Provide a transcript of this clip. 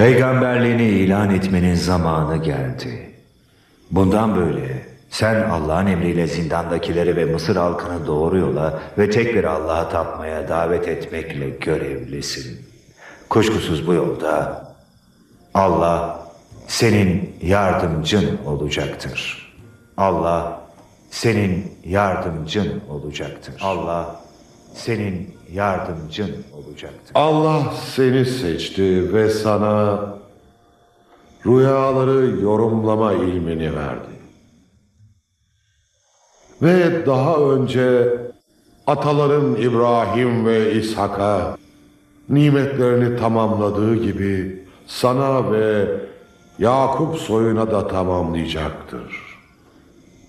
Peygamberliğini ilan etmenin zamanı geldi. Bundan böyle sen Allah'ın emriyle zindandakileri ve Mısır halkını doğru yola ve tek bir Allah'a tapmaya davet etmekle görevlisin. Kuşkusuz bu yolda Allah senin yardımcın olacaktır. Allah senin yardımcın olacaktır. Allah senin yardımcın olacaktır. Allah seni seçti ve sana rüyaları yorumlama ilmini verdi. Ve daha önce ataların İbrahim ve İshak'a nimetlerini tamamladığı gibi sana ve Yakup soyuna da tamamlayacaktır.